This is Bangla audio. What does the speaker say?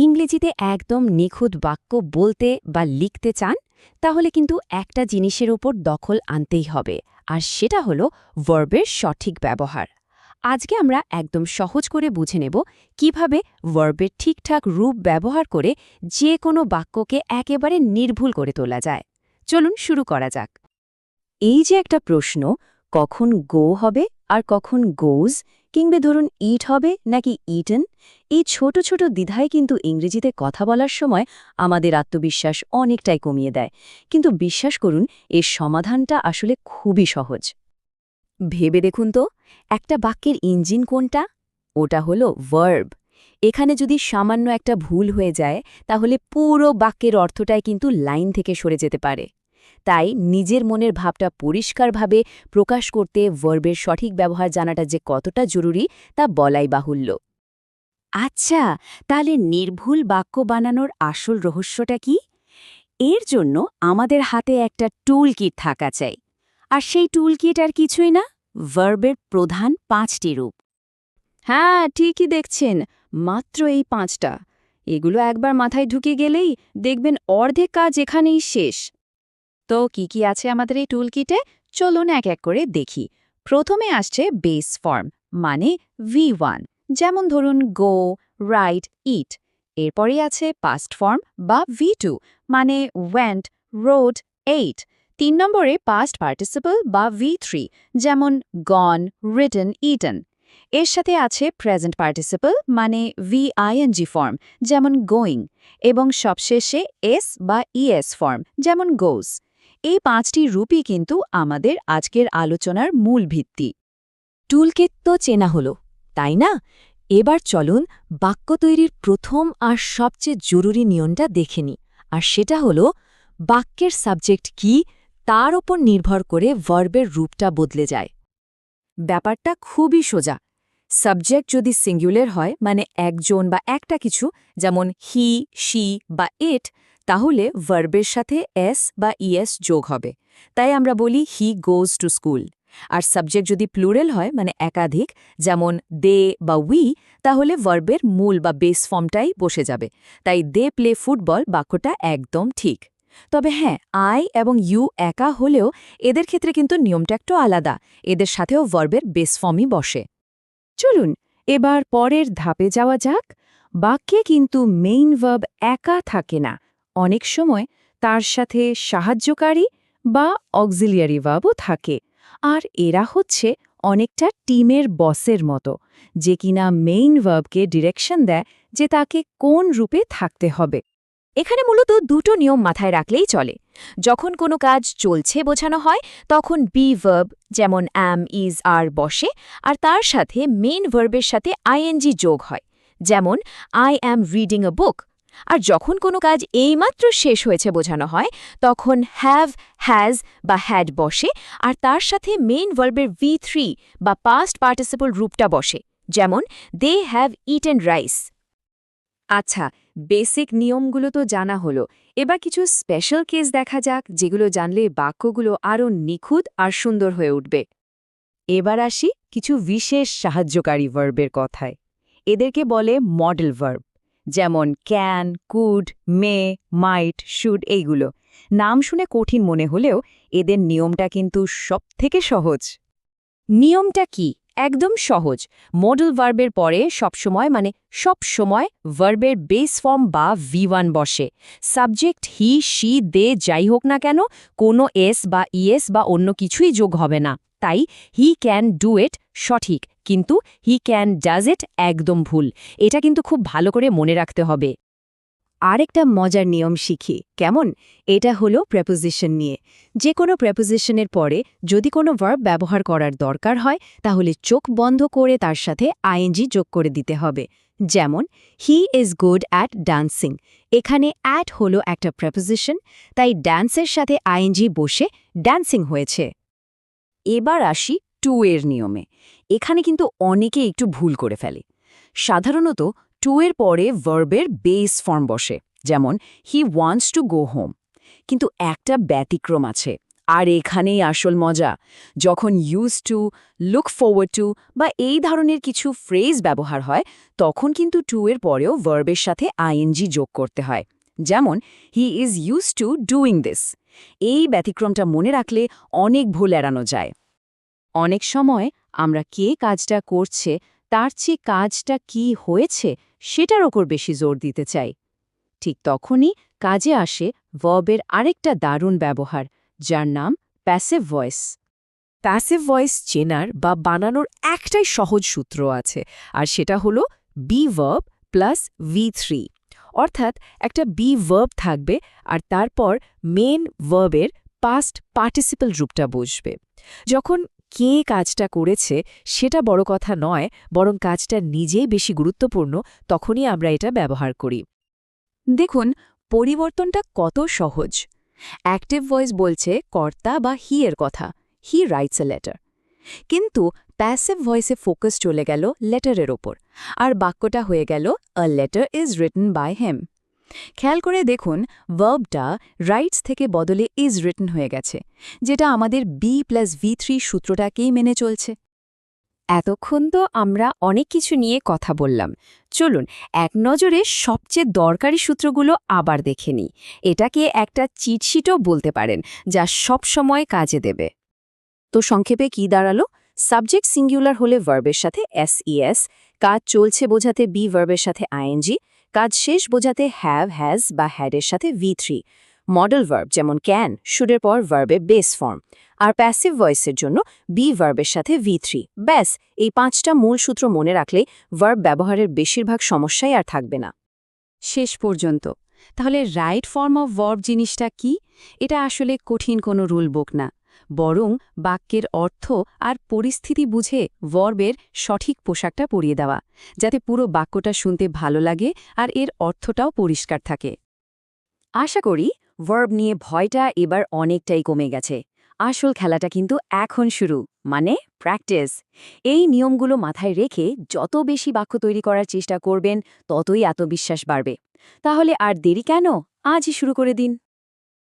ইংরেজিতে একদম নিখুঁত বাক্য বলতে বা লিখতে চান, তাহলে কিন্তু একটা জিনিসের ওপর দখল আনতেই হবে। আর সেটা হলো ভার্বের সঠিক ব্যবহার। আজকে আমরা একদম সহজ করে বুঝে নেব কীভাবে ভার্বের ঠিকঠাক রূপ ব্যবহার করে যে কোনো বাক্যকে একেবারে নির্ভুল করে তোলা যায়। চলুন শুরু করা যাক। এই যে একটা প্রশ্ন, কখন গো হবে আর কখন গোজ কিংবা ধরুন ইট হবে নাকি ইটেন এই ছোট ছোট দ্বিধায় কিন্তু ইংরেজিতে কথা বলার সময় আমাদের আত্মবিশ্বাস অনেকটাই কমিয়ে দেয়। কিন্তু বিশ্বাস করুন, এর সমাধানটা আসলে খুবই সহজ। ভেবে দেখুন তো, একটা বাক্যের ইঞ্জিন কোনটা? ওটা হলো ভার্ব এখানে যদি সামান্য একটা ভুল হয়ে যায়, তাহলে পুরো বাক্যের অর্থটাই কিন্তু লাইন থেকে সরে যেতে পারে। তাই নিজের মনের ভাবটা পরিষ্কারভাবে প্রকাশ করতে ভার্বের সঠিক ব্যবহার জানাটা যে কতটা জরুরি তা বলাই বাহুল্য। আচ্ছা তাহলে নির্ভুল বাক্য বানানোর আসল রহস্যটা কি? এর জন্য আমাদের হাতে একটা টুল কিট থাকা চাই। আর সেই টুল কিট আর কিছুই না, ভার্বের প্রধান পাঁচটি রূপ। হ্যাঁ ঠিকই দেখছেন, মাত্র এই পাঁচটা। এগুলো একবার মাথায় ঢুকে গেলেই দেখবেন অর্ধেক কাজ এখানেই শেষ। তো কি কি আছে আমাদের এই টুলকিটে চলুন এক এক করে দেখি। প্রথমে আসছে বেস ফর্ম মানে ভি ওয়ান যেমন ধরুন গো রাইট ইট এরপরে আছে পাস্ট ফর্ম বা ভি টু মানে ওয়েন্ট রোড এইট তিন নম্বরে পাস্ট পার্টিসিপল বা ভি থ্রি যেমন গন রিটন ইটন এর সাথে আছে প্রেজেন্ট পার্টিসিপল মানে ভি আইএনজি ফর্ম যেমন গোয়িং এবং সবশেষে এস বা ইএস ফর্ম যেমন গোজ এই পাঁচটি রূপই কিন্তু আমাদের আজকের আলোচনার মূল ভিত্তি। টুলকিট তো চেনা হলো, তাই না? এবার চলুন বাক্য তৈরির প্রথম আর সবচেয়ে জরুরি নিয়মটা দেখে নি আর সেটা হলো বাক্যের সাবজেক্ট কি তার ওপর নির্ভর করে ভার্বের রূপটা বদলে যায়। ব্যাপারটা খুবই সোজা। সাবজেক্ট যদি সিঙ্গুলার হয় মানে একজন বা একটা কিছু, যেমন হি, শি বা ইট তাহলে ভার্বের সাথে এস বা ইএস যোগ হবে। তাই আমরা বলি হি গোজ টু স্কুল আর সাবজেক্ট যদি প্লুরেল হয় মানে একাধিক, যেমন দে বা উই তাহলে ভার্বের মূল বা বেস ফর্মটাই বসে যাবে। তাই দে প্লে ফুটবল বাক্যটা একদম ঠিক। তবে হ্যাঁ আই এবং ইউ একা হলেও এদের ক্ষেত্রে কিন্তু নিয়মটা একটু আলাদা। এদের সাথেও ভার্বের বেস ফর্মই বসে। চলুন, এবার পরের ধাপে যাওয়া যাক। বাক্যে কিন্তু মেইন ভার্ব একা থাকে না। অনেক সময় তার সাথে সাহায্যকারী বা অক্সিলিয়ারি ভার্বও থাকে। আর এরা হচ্ছে অনেকটা টিমের বসের মতো, যে কিনা মেইন ভার্বকে ডিরেকশন দেয় যে তাকে কোন রূপে থাকতে হবে। এখানে মূলত দুটো নিয়ম মাথায় রাখলেই চলে। যখন কোনো কাজ চলছে বোঝানো হয়, তখন বি ভার্ব যেমন অ্যাম ইজ আর বসে, আর তার সাথে মেইন ভার্বের সাথে আইএনজি যোগ হয়। যেমন আই অ্যাম রিডিং আ বুক আর যখন কোনো কাজ এইমাত্র শেষ হয়েছে বোঝানো হয়, তখন হ্যাভ হ্যাজ বা হ্যাড বসে আর তার সাথে মেইন ভার্বের ভি থ্রি বা পাস্ট পার্টিসিপল রূপটা বসে, যেমন they have eaten rice আচ্ছা বেসিক নিয়মগুলো তো জানা হলো। এবার কিছু স্পেশাল কেস দেখা যাক, যেগুলো জানলে বাক্যগুলো আরও নিখুঁত আর সুন্দর হয়ে উঠবে। এবার আসি কিছু বিশেষ সাহায্যকারী ভার্বের কথায়। এদেরকে বলে মডেল ভার্ব যেমন can could may might should এইগুলো। নাম শুনে কঠিন মনে হলেও এদের নিয়মটা কিন্তু সবথেকে সহজ। নিয়মটা কি? একদম সহজ। মডেল ভার্বের পরে সবসময় মানে সব সময় ভার্বের বেস ফর্ম বা ভি ওয়ান বসে। সাবজেক্ট হি শি দে যাই হোক না কেন, কোনো এস বা ইএস বা অন্য কিছুই যোগ হবে না। তাই হি ক্যান ডু ইট সঠিক, কিন্তু হি ক্যান ডাজ ইট একদম ভুল। এটা কিন্তু খুব ভালো করে মনে রাখতে হবে। আরেকটা মজার নিয়ম শিখি। কেমন? এটা হলো প্রেপোজিশন নিয়ে। যে কোনো প্রেপোজিশনের পরে যদি কোনো ভার্ব ব্যবহার করার দরকার হয়, তাহলে চোখ বন্ধ করে তার সাথে আইএনজি যোগ করে দিতে হবে। যেমন he is good at dancing এখানে অ্যাট হলো একটা প্রেপোজিশন তাই ড্যান্সের সাথে আইএনজি বসে ড্যান্সিং হয়েছে। এবার আসি টু এর নিয়মে। এখানে কিন্তু অনেকে একটু ভুল করে ফেলে। সাধারণত টু এর পরে ভার্বের বেস ফর্ম বসে, যেমন he wants to go home কিন্তু একটা ব্যতিক্রম আছে, আর এখানেই আসল মজা, যখন use to look forward to বা এই ধরনের কিছু ফ্রেজ ব্যবহার হয়, তখন কিন্তু টু এর পরেও ভার্বের সাথে আইএনজি যোগ করতে হয়। যেমন he is use to doing this এই ব্যতিক্রমটা মনে রাখলে অনেক ভুল এড়ানো যায়। অনেক সময় আমরা কে কাজটা করছে, তার চেয়ে কাজটা কি হয়েছে সেটার ওপর বেশি জোর দিতে চাই। ঠিক তখনই কাজে আসে ভার্বের আরেকটা দারুণ ব্যবহার, যার নাম প্যাসিভ ভয়েস প্যাসিভ ভয়েস চেনার বা বানানোর একটাই সহজ সূত্র আছে, আর সেটা হলো be verb plus V three অর্থাৎ একটা বি ভার্ব থাকবে, আর তারপর মেন ভার্বের পাস্ট পার্টিসিপাল রূপটা বসবে। যখন কে কাজটা করেছে সেটা বড় কথা নয়, বরং কাজটা নিজেই বেশি গুরুত্বপূর্ণ, তখনই আমরা এটা ব্যবহার করি। দেখুন, পরিবর্তনটা কত সহজ। অ্যাক্টিভ ভয়েস বলছে কর্তা বা হি এর কথা হি রাইটস এ লেটার কিন্তু প্যাসিভ ভয়েসে ফোকাস চলে গেল লেটারের ওপর, আর বাক্যটা হয়ে গেল a letter is written by him খেয়াল করে দেখুন ভার্বটা রাইটস থেকে বদলে ইজ রিটন হয়ে গেছে, যেটা আমাদের বি প্লাস ভি থ্রি সূত্রটাকেই মেনে চলছে। এতক্ষণ তো আমরা অনেক কিছু নিয়ে কথা বললাম। চলুন, এক নজরে সবচেয়ে দরকারি সূত্রগুলো আবার দেখে নিই। এটাকে একটা চিটশিটও বলতে পারেন, যা সব সময় কাজে দেবে। তো সংক্ষেপে কি দাঁড়াল? সাবজেক্ট সিঙ্গুলার হলে ভার্বের সাথে এসইএস কাজ চলছে বোঝাতে বি ভার্বের সাথে আইএনজি কাজ শেষ বোঝাতে হ্যাভ হ্যাজ বা হ্যাডের সাথে ভি থ্রি মডেল ভার্ব যেমন ক্যান শুডের পর ভার্বে বেস ফর্ম আর প্যাসিভ ভয়েসের জন্য বি ভার্বের সাথে ভি থ্রি ব্যাস, এই পাঁচটা মূল সূত্র মনে রাখলে ভার্ব ব্যবহারের বেশিরভাগ সমস্যাই আর থাকবে না। শেষ পর্যন্ত, তাহলে রাইট ফর্ম অফ ভার্ব জিনিসটা কি? এটা আসলে কঠিন কোনো রুল বুক না। বরং বাক্যের অর্থ আর পরিস্থিতি বুঝে ভর্বের সঠিক পোশাকটা পরিয়ে দেওয়া, যাতে পুরো বাক্যটা শুনতে ভালো লাগে আর এর অর্থটাও পরিষ্কার থাকে। আশা করি ভার্ব নিয়ে ভয়টা এবার অনেকটাই কমে গেছে। আসল খেলাটা কিন্তু এখন শুরু মানে প্র্যাকটিস। এই নিয়মগুলো মাথায় রেখে যত বেশি বাক্য তৈরি করার চেষ্টা করবেন, ততই আত্মবিশ্বাস বাড়বে। তাহলে আর দেরি কেন? আজই শুরু করে দিন।